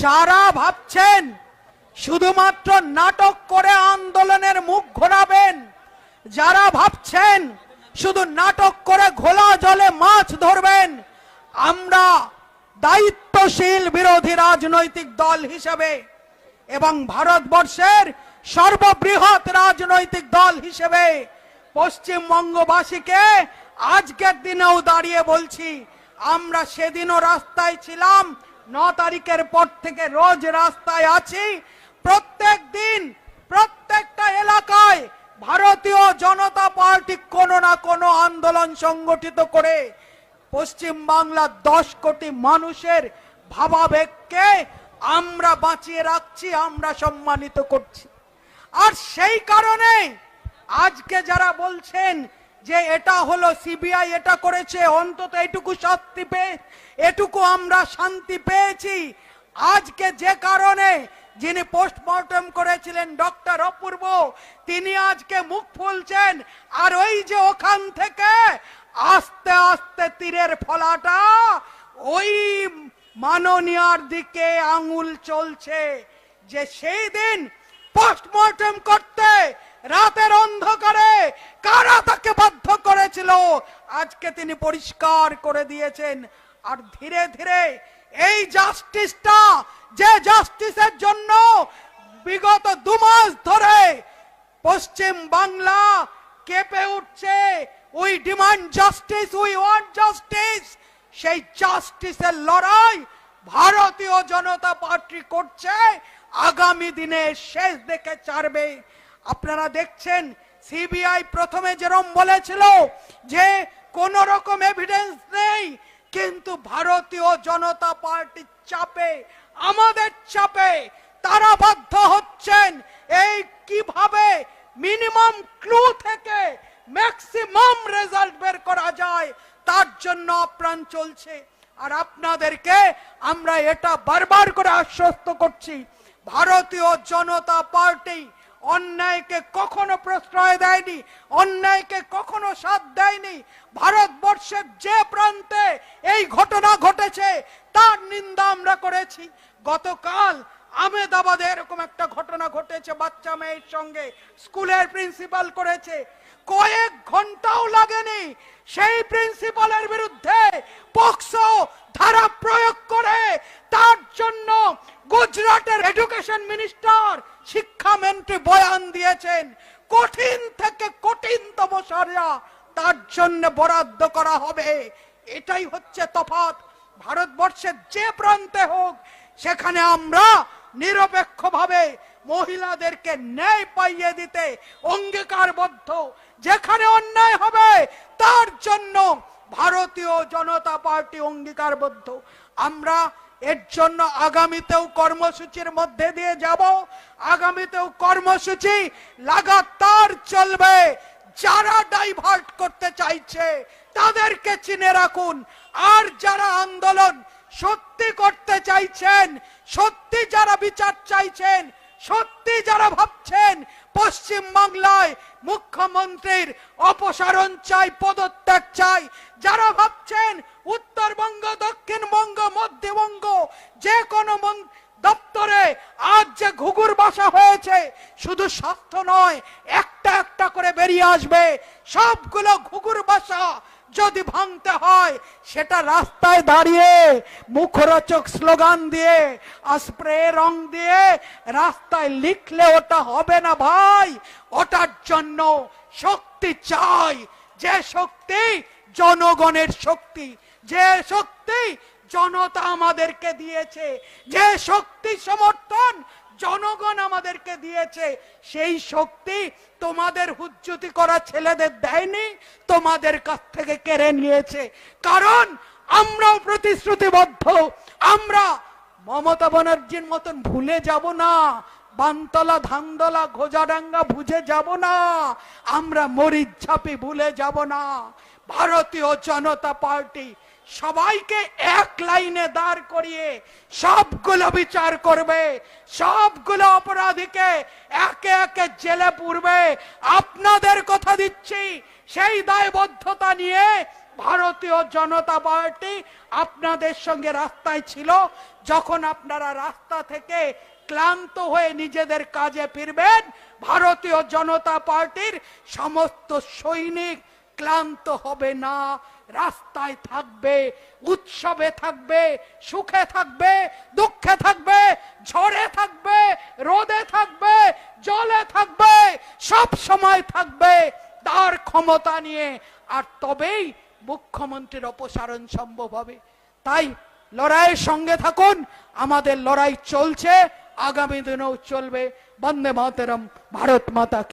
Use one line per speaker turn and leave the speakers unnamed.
যারা ভাবছেন শুধুমাত্র নাটক করে আন্দোলনের মুখ ঘোরাবেন, যারা ভাবছেন শুধু নাটক করে ঘোলা জলে মাছ ধরবেন, আমরা দায়িত্বশীল বিরোধী রাজনৈতিক দল হিসেবে এবং ভারতবর্ষের সর্ববৃহৎ রাজনৈতিক দল হিসেবে পশ্চিমবঙ্গবাসীকে আজকের দিনেও দাঁড়িয়ে বলছি, আমরা সেদিনও রাস্তায় ছিলাম ন তারিখের পর থেকে রোজ রাস্তায় আছি। প্রত্যেক দিন, প্রত্যেকটা এলাকায় ভারতীয় জনতা পার্টি কোনো না কোনো আন্দোলন সংগঠিত করে পশ্চিম বাংলার দশ কোটি মানুষের ভাবাবেগকে আমরা বাঁচিয়ে রাখছি, আমরা সম্মানিত করছি। আর সেই কারণে আজকে যারা বলছেন যে এটা হলো সিবিআই, এটা করেছে, অন্তত এটুকু শাস্তি পেয়ে, এটুকু আমরা শান্তি পেয়েছি। আজকে যে কারণে যিনি পোস্টমর্টম করেছিলেন ডক্টর অপূর্ব, তিনি আজকে মুখ ফুলছেন। আর ওই যে ওখান থেকে আস্তে আস্তে তীরের ফলাটা, ওই মাননীয়ার দিকে আঙুল চলছে যে সেই দিন পোস্টমর্টম করতে রাতের অন্ধকারে কারা তাকে বাধ্য করেছিল? আজকে তিনি পরিষ্কার করে দিয়েছেন। আর ধীরে ধীরে এই জাস্টিসটা, যে জাস্টিসের জন্য বিগত দু মাস ধরে পশ্চিম বাংলা কেঁপে উঠছে, we demand justice, we want justice. সেই জাস্টিসের লড়াই ভারতীয় জনতা পার্টি করছে। আগামী দিনে শেষ দেখে ছাড়বে আপনারা দেখছেন সিবিআই প্রথমে যেরম বলেছিল যে কোন রকম এভিডেন্স নেই, কিন্তু ভারতীয় জনতা পার্টির চাপে, আমাদের চাপে তারা বাধ্য হচ্ছেন এই কীভাবে মিনিমাম ক্লু থেকে ম্যাক্সিমাম রেজাল্ট বের করা যায়, তার জন্য আপ্রাণ চলছে। আর আপনাদেরকে আমরা এটা বারবার করে আশ্বস্ত করছি, ভারতীয় জনতা পার্টি অন্যায়কে কখনো প্রশ্রয় দেয়নি, অন্যায়কে কখনো সাথ দেয়নি। ভারতবর্ষের যে প্রান্তে এই ঘটনা ঘটেছে, তার নিন্দা আমরা করেছি। গতকাল আমেদাবাদে এরকম একটা ঘটনা ঘটেছে, বাচ্চা মেয়ের সঙ্গে স্কুলের প্রিন্সিপাল করেছে। কয়েক ঘন্টাও লাগেনি সেই প্রিন্সিপালের বিরুদ্ধে পক্সো ধারা প্রয়োগ করে। তার জন্য গুজরাটের এডুকেশন মিনিস্টার শিক্ষা মন্ত্রী বয়ান দিয়েছেন, কঠিন থেকে কঠিনতম সাজা তার জন্য বরাদ্দ করা হবে। এটাই হচ্ছে তফাৎ। ভারতবর্ষের যে প্রান্তে হোক, সেখানে আমরা নিরপেক্ষভাবে মহিলাদেরকে ন্যায় পাইয়ে দিতে অঙ্গীকারবদ্ধ। যেখানে অন্যায় হবে, তার জন্য ভারতীয় জনতা পার্টি অঙ্গীকারবদ্ধ। আমরা এর জন্য আগামীতেও কর্মসূচির মধ্যে দিয়ে যাব। আগামীতেও কর্মসূচি লাগাতার চলবে। যারা ডাইভার্ট করতে চাইছে, তাদেরকে চিনে রাখুন। আর যারা আন্দোলন সত্যি করতে চাইছেন, সত্যি যারা বিচার চাইছেন, সত্যি যারা ভাবছেন, পশ্চিম বাংলায় মুখ্যমন্ত্রীর অপসারণ চাই, পদত্যাগ চাই। যারা ভাবছেন উত্তরবঙ্গ দক্ষিণবঙ্গ মধ্যবঙ্গ যে কোনো দপ্তরে আজ যে ঘুঘুর বাসা হয়েছে, শুধু স্বাস্থ্য নয়, একটা একটা করে বেরিয়ে আসবে। সবগুলো ঘুঘুর বাসা যদি ভাঙতে হয়, সেটা রাস্তায় দাঁড়িয়ে, মুখরোচক স্লোগান দিয়ে স্প্রে রং দিয়ে রাস্তায় লিখলে ওটা হবে না ভাই। ওটার জন্য শক্তি চাই, যে শক্তি জনগণের শক্তি। যে শক্তি জনতা আমাদেরকে দিয়েছে, যে শক্তি সমর্থন জনগণ আমাদেরকে দিয়েছে, সেই শক্তি তোমাদের হুজ্জুতি করা ছেলেদের দেয়নি, তোমাদের কাছ থেকে কেড়ে নিয়েছে। কারণ আমরাও প্রতিশ্রুতিবদ্ধ, আমরা মমতা ব্যানার্জির মতন ভুলে যাব না, বানতলা, ধানদলা, ঘোজাডাঙ্গা বুঝে যাব না, আমরা মরিচ ঝাপি ভুলে যাব না। ভারতীয় জনতা পার্টি সবাইকে এক লাইনে দাঁড় করিয়ে সবগুলো বিচার করবে, সবগুলো অপরাধীকে একে একে জেলে পুরবে। আপনাদের কথা দিচ্ছি, সেই দায়বদ্ধতা নিয়ে ভারতীয় জনতা পার্টি আপনাদের সঙ্গে রাস্তায় ছিল। যখন আপনারা রাস্তা থেকে ক্লান্ত হয়ে নিজেদের কাজে ফিরবেন, ভারতীয় জনতা পার্টির সমস্ত সৈনিক ক্লান্ত হবে না, রাস্তায় থাকবে, উৎসবে থাকবে, সুখে থাকবে, দুঃখে থাকবে, ঝড়ে থাকবে, রোদে থাকবে, জলে থাকবে, সব সময় থাকবে তার ক্ষমতা নিয়ে। আর তবেই মুখ্যমন্ত্রীর অপসারণ সম্ভব হবে। তাই লড়াইয়ের সঙ্গে থাকুন, আমাদের লড়াই চলছে, আগামী দিনেও চলবে। বন্দে মাতরম, ভারত মাতা